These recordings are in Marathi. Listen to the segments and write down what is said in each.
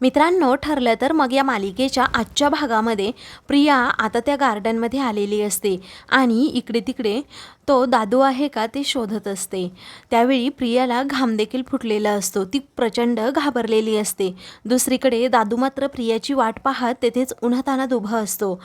मित्रांनो ठरलं तर मग या मालिकेच्या आजच्या भागामध्ये प्रिया आता त्या गार्डनमध्ये आलेली असते आणि इकडे तिकडे तो दादू आहे का ते शोधत असते. त्यावेळी प्रियाला घाम देखील फुटलेला असतो. ती प्रचंड घाबरलेली असते. दुसरीकडे दादू मात्र प्रियाची वाट पाहत तेथेच उन्हातानात उभा असतो.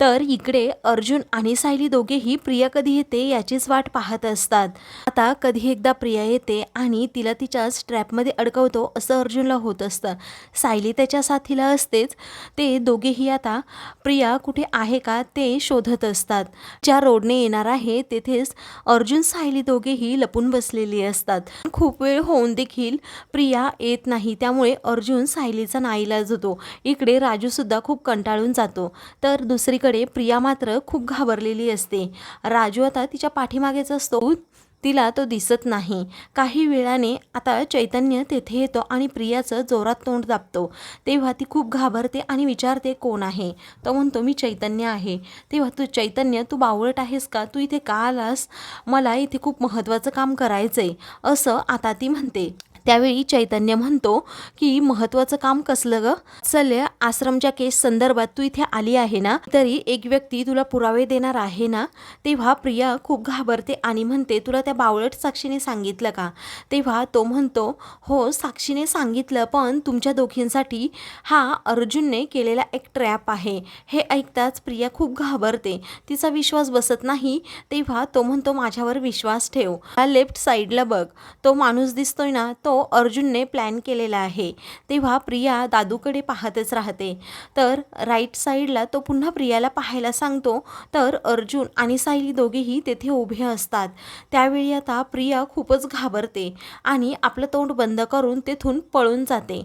तर इकडे अर्जुन आणि सायली दोघेही प्रिया कधी येते याचीच वाट पाहत असतात. आता कधी एकदा प्रिया येते आणि तिला तिच्या स्ट्रॅपमध्ये अडकवतो असं अर्जुनला होत असतं. सायली त्याच्या साथीला असतेच. ते दोघेही आता प्रिया कुठे आहे का ते शोधत असतात. ज्या रोडने येणार आहे तेथेच अर्जुन सायली दोघेही लपून बसलेली असतात. खूप वेळ होऊन देखील प्रिया येत नाही. त्यामुळे अर्जुन सायलीचा नाईलाज होतो. इकडे राजूसुद्धा खूप कंटाळून जातो. तर दुसरीकडे प्रिया मात्र खूप घाबरलेली असते. राजू आता तिच्या पाठीमागेच असतो. तिला तो दिसत नाही. काही वेळाने आता चैतन्य तेथे येतो आणि प्रियाचं जोरात तोंड दाबतो. तेव्हा ती खूप घाबरते आणि विचारते कोण आहे? तो म्हणतो मी चैतन्य आहे. तेव्हा तू चैतन्य तू बावळट आहेस का? तू इथे का आलास? मला इथे खूप महत्त्वाचं काम करायचं आहे असं आता ती म्हणते. त्यावेळी चैतन्य म्हणतो की महत्त्वाचं काम कसलं ग? चल आश्रमच्या केस संदर्भात तू इथे आली आहे ना? तरी एक व्यक्ती तुला पुरावे देणार आहे ना? तेव्हा प्रिया खूप घाबरते आणि म्हणते तुला त्या बावळट साक्षीने सांगितलं का? तेव्हा तो म्हणतो हो साक्षीने सांगितलं पण तुमच्या दोघींसाठी हा अर्जुनने केलेला एक ट्रॅप आहे. हे ऐकताच प्रिया खूप घाबरते. तिचा विश्वास बसत नाही. तेव्हा तो म्हणतो माझ्यावर विश्वास ठेव. हा लेफ्ट साईडला बघ. तो माणूस दिसतोय ना तो अर्जुनने प्लॅन केलेला आहे. तेव्हा प्रिया दादूकडे पाहतच राहते. तर राईट साईडला तो पुन्हा प्रियाला पाहायला सांगतो तर अर्जुन आणि सायली दोघेही तेथे उभे असतात. त्यावेळी आता प्रिया खूपच घाबरते आणि आपलं तोंड बंद करून तेथून पळून जाते.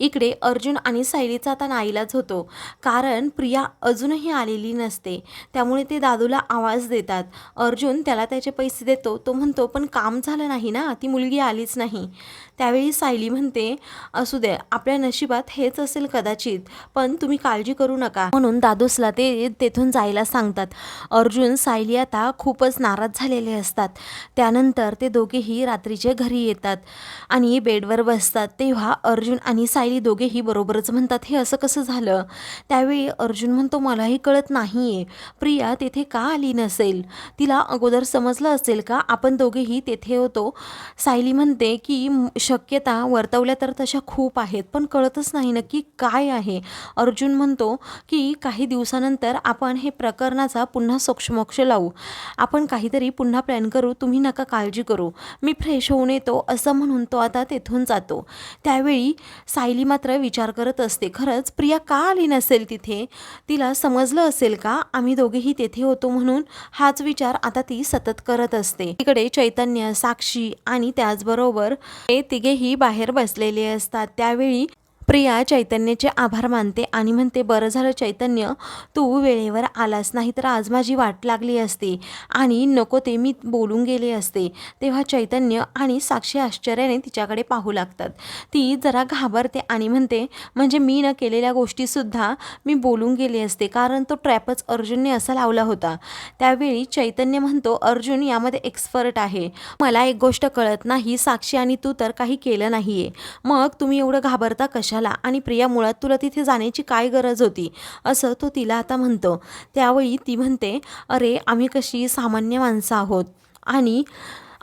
इकडे अर्जुन आणि सायलीचा आता नाईलाज होतो. कारण प्रिया अजूनही आलेली नसते. त्यामुळे ते दादूला आवाज देतात. अर्जुन त्याला त्याचे पैसे देतो. तो म्हणतो पण काम झालं नाही ना? ती मुलगी आलीच नाही. त्यावेळी सायली म्हणते असू दे आपल्या नशिबात हेच असेल कदाचित पण तुम्ही काळजी करू नका. म्हणून दादोसला ते तेथून जायला सांगतात. अर्जुन सायली आता खूपच नाराज झालेले असतात. त्यानंतर ते दोघेही रात्रीचे घरी येतात आणि बेडवर बसतात. तेव्हा अर्जुन आणि सायली दोघेही बरोबरच म्हणतात हे असं कसं झालं? त्यावेळी अर्जुन म्हणतो मलाही कळत नाही आहे प्रिया तेथे का आली नसेल? तिला अगोदर समजलं असेल का? आपण दोघेही तेथे होतो. सायली म्हणते की शक्यता वर्तवल्या तर तशा खूप आहेत पण कळतच नाही नक्की काय आहे. अर्जुन म्हणतो की काही दिवसानंतर आपण हे प्रकरणाचा पुन्हा सोक्षमोक्ष लावू. आपण काहीतरी पुन्हा प्लॅन करू तुम्ही नका काळजी करू. मी फ्रेश होऊन येतो असं म्हणून तो आता तेथून जातो. त्यावेळी सायली मात्र विचार करत असते खरंच प्रिया का आली नसेल तिथे? तिला समजलं असेल का? आम्ही दोघेही तेथे होतो म्हणून हाच विचार आता ती सतत करत असते. तिकडे चैतन्य साक्षी आणि त्याचबरोबर हे तिघेही बाहेर बसलेले असतात. त्यावेळी प्रिया चैतन्याचे आभार मानते आणि म्हणते बरं झालं चैतन्य तू वेळेवर आलास नाही तर आज माझी वाट लागली असती आणि नको ते मी बोलून गेले असते. तेव्हा चैतन्य आणि साक्षी आश्चर्याने तिच्याकडे पाहू लागतात. ती जरा घाबरते आणि म्हणते म्हणजे मी न केलेल्या गोष्टीसुद्धा मी बोलून गेले असते कारण तो ट्रॅपच अर्जुनने असा लावला होता. त्यावेळी चैतन्य म्हणतो अर्जुन यामध्ये एक्सपर्ट आहे. मला एक गोष्ट कळत नाही साक्षी आणि तू तर काही केलं नाही आहे मग तुम्ही एवढं घाबरता कशा कशाला आणि प्रिया मुळात तुला तिथे जाण्याची काय गरज होती? असं तो तिला आता म्हणतो. त्यावेळी ती म्हणते अरे आम्ही कशी सामान्य माणसं आहोत. आणि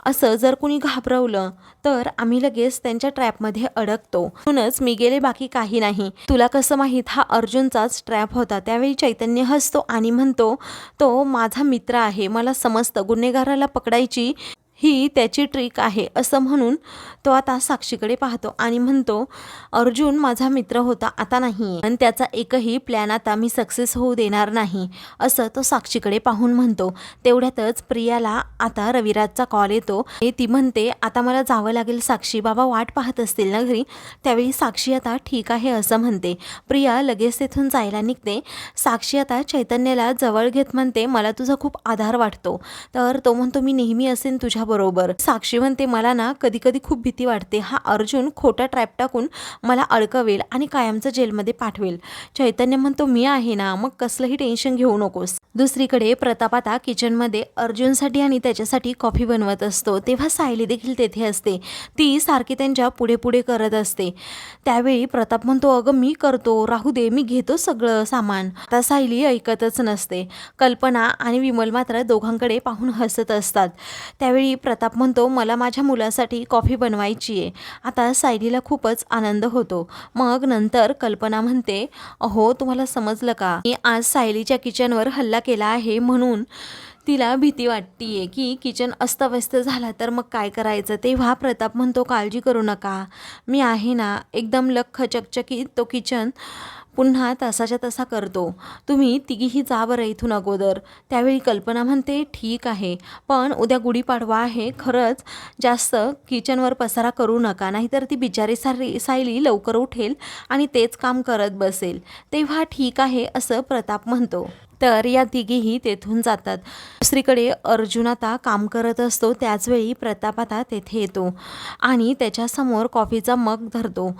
असं जर कुणी घाबरवलं तर आम्ही लगेच त्यांच्या ट्रॅपमध्ये अडकतो. म्हणूनच मी गेले बाकी काही नाही. तुला कसं माहीत? हा अर्जुनचाच ट्रॅप होता. त्यावेळी चैतन्य हसतो आणि म्हणतो तो माझा मित्र आहे. मला समजतं. गुन्हेगाराला पकडायची ही त्याची ट्रिक आहे असं म्हणून तो आता साक्षीकडे पाहतो आणि म्हणतो अर्जुन माझा मित्र होता आता नाही आणि त्याचा एकही प्लॅन आता मी सक्सेस होऊ देणार नाही असं तो साक्षीकडे पाहून म्हणतो. तेवढ्यातच प्रियाला आता रविराजचा कॉल येतो हे ती म्हणते आता मला जावं लागेल साक्षी बाबा वाट पाहत असतील ना घरी त्यावेळी साक्षी आता ठीक आहे असं म्हणते. प्रिया लगेच तेथून जायला निघते. साक्षी आता चैतन्याला जवळ घेत म्हणते मला तुझा खूप आधार वाटतो. तर तो म्हणतो मी नेहमी असेन तुझ्या तुझ्याबरोबर साक्षी म्हणते मला ना कधी कधी खूप भीती वाटते. हा अर्जुन खोटा ट्रॅप टाकून मला अडकवेल आणि कायमचं जेलमध्ये पाठवेल. चैतन्य म्हणतो मी आहे ना मग कसलंही टेन्शन घेऊ नकोस. दुसरीकडे प्रताप आता किचनमध्ये अर्जुनसाठी आणि त्याच्यासाठी कॉफी बनवत असतो. तेव्हा सायली देखील तेथे असते. ती सारखी त्यांच्या पुढे पुढे करत असते. त्यावेळी प्रताप म्हणतो अगं मी करतो. राहू दे मी घेतो सगळं सामान. आता सायली ऐकतच नसते. कल्पना आणि विमल मात्र दोघांकडे पाहून हसत असतात. त्यावेळी प्रताप म्हणतो मला माझ्या मुलासाठी कॉफी बनवायची आहे. आता सायलीला खूपच आनंद होतो. मग नंतर कल्पना म्हणते अहो तुम्हाला समजलं का? मी आज सायलीच्या किचनवर हल्ला केला आहे म्हणून तिला भीती वाटतीये की किचन अस्तव्यस्त झाला तर मग काय करायचं? तेव्हा प्रताप म्हणतो काळजी करू नका. मी आहे ना एकदम लख चकचकीत तो किचन पुन्हा तसाच्या तसा करतो. तुम्ही तिघीही जा बरं इथून अगोदर. त्यावेळी कल्पना म्हणते ठीक आहे. पण उद्या गुढीपाडवा आहे. खरंच जास्त किचनवर पसारा करू नका. नाहीतर ती बिचारी सारी सायली लवकर उठेल आणि तेच काम करत बसेल. तेव्हा ठीक आहे असं प्रताप म्हणतो. तर या तिघीही तेथून जातात. दुसरीकडे अर्जुन आता काम करत असतो. त्याचवेळी प्रताप आता तेथे येतो आणि त्याच्यासमोर कॉफीचा मग धरतो.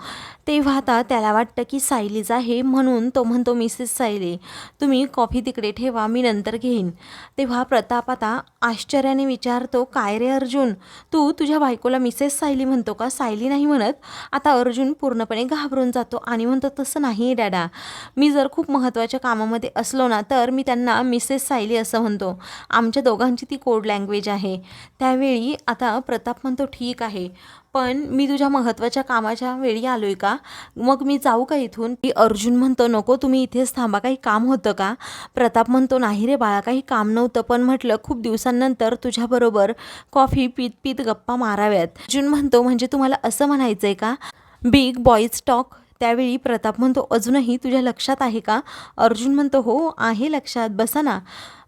तेव्हा आता त्याला वाटतं की सायलीचा आहे म्हणून तो म्हणतो मिसेस सायली तुम्ही कॉफी तिकडे ठेवा मी नंतर घेईन. तेव्हा प्रताप आता आश्चर्याने विचारतो काय रे अर्जुन? तू तुझ्या बायकोला मिसेस सायली म्हणतो का? सायली नाही म्हणत. आता अर्जुन पूर्णपणे घाबरून जातो आणि म्हणतो तसं नाही डॅडा मी जर खूप महत्त्वाच्या कामामध्ये असलो ना तर मी त्यांना मिसेस सायली असं म्हणतो. आमच्या दोघांची ती कोड लँग्वेज आहे. त्यावेळी आता प्रताप म्हणतो ठीक आहे. पण मी तुझ्या महत्त्वाच्या कामाच्या वेळी आलो आहे का? मग मी जाऊ का इथून? की अर्जुन म्हणतो नको तुम्ही इथेच थांबा काही काम होतं का? प्रताप म्हणतो नाही रे बाळा काही काम नव्हतं पण म्हटलं खूप दिवसांनंतर तुझ्याबरोबर कॉफी पीत पीत गप्पा माराव्यात. अर्जुन म्हणतो म्हणजे तुम्हाला असं म्हणायचं आहे का? बिग बॉईज टॉक त्यावेळी प्रताप म्हणतो अजूनही तुझ्या लक्षात आहे का? अर्जुन म्हणतो हो आहे लक्षात बसा ना.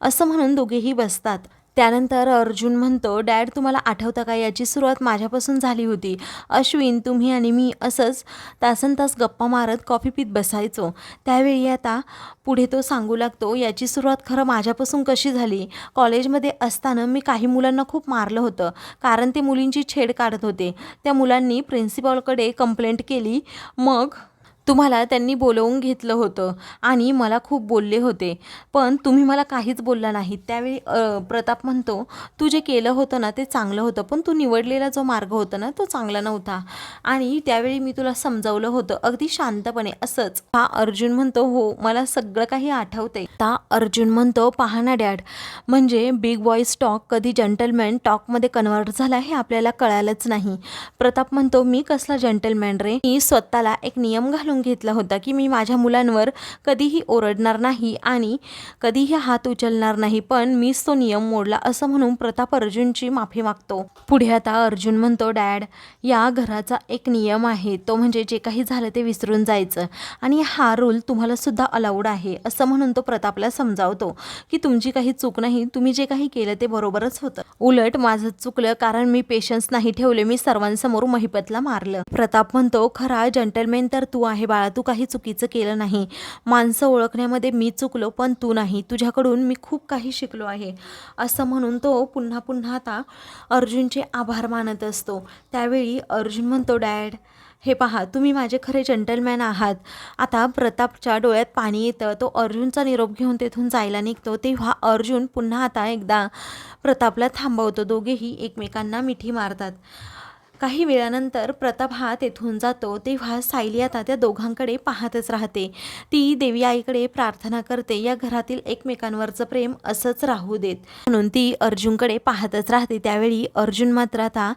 असं म्हणून दोघेही बसतात. त्यानंतर अर्जुन म्हणतो डॅड तुम्हाला आठवतं का? याची सुरुवात माझ्यापासून झाली होती. अश्विन तुम्ही आणि मी असंच तासन तास गप्पा मारत कॉफी पीत बसायचो. त्यावेळी आता पुढे तो सांगू लागतो याची सुरुवात खरं माझ्यापासून कशी झाली? कॉलेजमध्ये असताना मी काही मुलांना खूप मारलं होतं कारण ते मुलींची छेड काढत होते. त्या मुलांनी प्रिन्सिपॉलकडे कंप्लेंट केली. मग तुम्हाला त्यांनी बोलवून घेतलं होतं आणि मला खूप बोलले होते. पण तुम्ही मला काहीच बोलला नाही. त्यावेळी प्रताप म्हणतो तू जे केलं होतं ना ते चांगलं होतं पण तू निवडलेला जो मार्ग होता ना तो चांगला नव्हता. आणि त्यावेळी मी तुला समजावलं होतं अगदी शांतपणे असंच. हा अर्जुन म्हणतो हो मला सगळं काही आठवते ता अर्जुन म्हणतो पहा ना डॅड म्हणजे बिग बॉईज टॉक कधी जंटलमॅन टॉकमध्ये कन्वर्ट झाला हे आपल्याला कळालंच नाही. प्रताप म्हणतो मी कसला जंटलमॅन रे? मी स्वतःला एक नियम घालून घेतला होता की मी माझ्या मुलांवर कधीही ओरडणार नाही आणि कधीही हात उचलणार नाही पण मीच तो नियम मोडला असं म्हणून प्रताप अर्जुनची माफी मागतो. पुढे आता अर्जुन म्हणतो डॅड या घराचा एक नियम आहे. तो म्हणजे जे काही झालं ते विसरून जायचं आणि हा रूल तुम्हाला सुद्धा अलाउड आहे. असं म्हणून तो प्रतापला समजावतो की तुमची काही चूक नाही तुम्ही जे काही केलं ते बरोबरच होतं. उलट माझं चुकलं कारण मी पेशन्स नाही ठेवले मी सर्वांसमोर महिपतला मारलं. प्रताप म्हणतो खरा जंटलमेन तर तू आहे बाळा तू काही चुकीचं केलं नाही. माणसं ओळखण्यामध्ये मी चुकलो पण तू नाही. तुझ्याकडून मी खूप काही शिकलो आहे. असं म्हणून तो पुन्हा पुन्हा आता अर्जुनचे आभार मानत असतो. त्यावेळी अर्जुन म्हणतो डॅड हे पहा तुम्ही माझे खरे जंटलमॅन आहात. आता प्रतापच्या डोळ्यात पाणी येतं. तो अर्जुनचा निरोप घेऊन तेथून जायला निघतो. तेव्हा अर्जुन पुन्हा आता एकदा प्रतापला थांबवतो. दोघेही एकमेकांना मिठी मारतात. काही वेळानंतर प्रताप हा तेथून जातो तेव्हा सायली आता त्या दोघांकडे पाहतच राहते. ती देवी आईकडे प्रार्थना करते या घरातील एकमेकांवरचं प्रेम असंच राहू देत. म्हणून ती अर्जुनकडे पाहतच राहते. त्यावेळी अर्जुन मात्र आता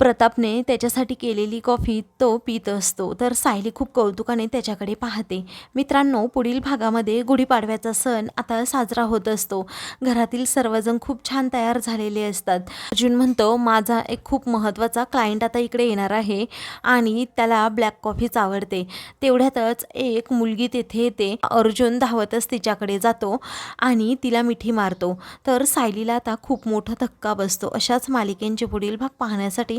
प्रतापने त्याच्यासाठी केलेली कॉफी तो पित असतो. तर सायली खूप कौतुकाने त्याच्याकडे पाहते. मित्रांनो पुढील भागामध्ये गुढीपाडव्याचा सण आता साजरा होत असतो. घरातील सर्वजण खूप छान तयार झालेले असतात. अर्जुन म्हणतो माझा एक खूप महत्त्वाचा क्लायंट आता इकडे येणार आहे आणि त्याला ब्लॅक कॉफीच आवडते. तेवढ्यातच एक मुलगी तेथे येते. अर्जुन धावतच तिच्याकडे जातो आणि तिला मिठी मारतो. तर सायलीला आता खूप मोठा धक्का बसतो. अशाच मालिकेंचे पुढील भाग पाहण्यासाठी